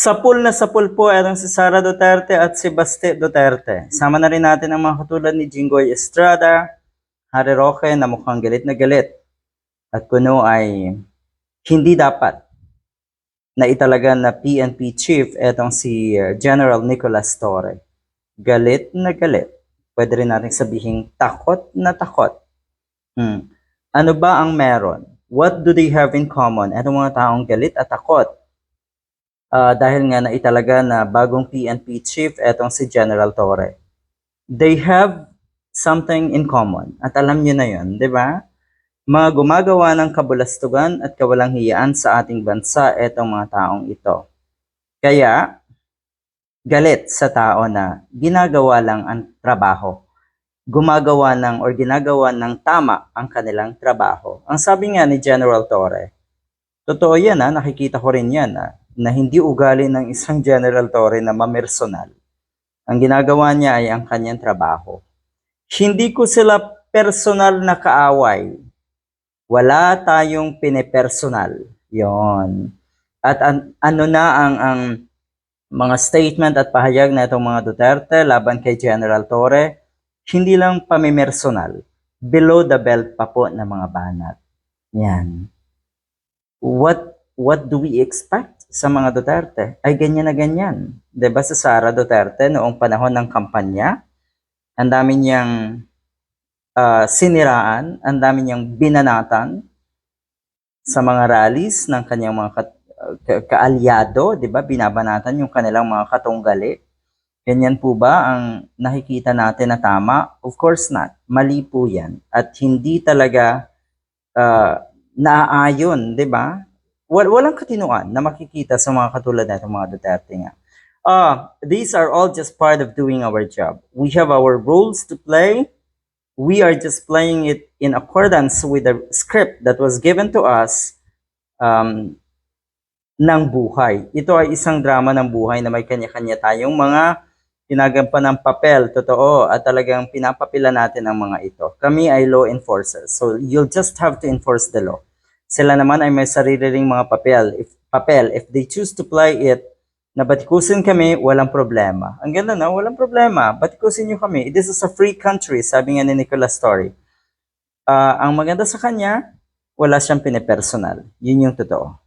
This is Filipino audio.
Sapul na sapul po itong si Sara Duterte at si Baste Duterte. Sama na rin natin ang mga katulad ni Jinggoy Estrada, Harry Roque na mukhang galit na galit. At kuno ay hindi dapat na italaga na PNP chief etong si uh, General Nicolas Torre. Galit na galit. Pwede rin natin sabihin takot na takot. Hmm. Ano ba ang meron? What do they have in common? Etong mga taong galit at takot. Ah, dahil nga na italaga na bagong PNP chief etong si General Torre. They have something in common. At alam nyo na yun, di ba? Mga gumagawa ng kabulastugan at kawalang hiyaan sa ating bansa etong mga taong ito. Kaya, galit sa tao na ginagawa lang ang trabaho. Gumagawa ng or ginagawa ng tama ang kanilang trabaho. Ang sabi nga ni General Torre, totoo yan ha, nakikita ko rin yan ha, na hindi ugali ng isang General Torre na mamersonal. Ang ginagawa niya ay ang kanyang trabaho. Hindi ko sila personal na kaaway. Wala tayong pinepersonal. Yon. At an- ano na ang ang mga statement at pahayag na itong mga Duterte laban kay General Torre, hindi lang pamimersonal, below the belt pa po ng mga banat. Yan. What what do we expect sa mga Duterte? Ay ganyan na ganyan. ba sa Sara Duterte noong panahon ng kampanya, ang dami niyang ah, siniraan, ang dami niyang binanatan sa mga rallies ng kanyang mga ka- ka- kaalyado, 'di ba? Binabanatan yung kanilang mga katunggali. Ganyan po ba ang nakikita natin na tama? Of course not. Mali po 'yan at hindi talaga ah, naaayon, 'di ba? Wal walang katinuan na makikita sa mga katulad na mga Duterte nga. Ah, these are all just part of doing our job. We have our roles to play. We are just playing it in accordance with the script that was given to us um, ng buhay. Ito ay isang drama ng buhay na may kanya-kanya tayong mga ginagampan ng papel, totoo, at talagang pinapapila natin ang mga ito. Kami ay law enforcers, so you'll just have to enforce the law. Sila naman ay may sarili ring mga papel. If, papel, if they choose to play it, na batikusin kami, walang problema. Ang ganda na, walang problema. Batikusin nyo kami. This is a free country, sabi nga ni Nicolas Story. Ah, ang maganda sa kanya, wala siyang pinepersonal. Yun yung totoo.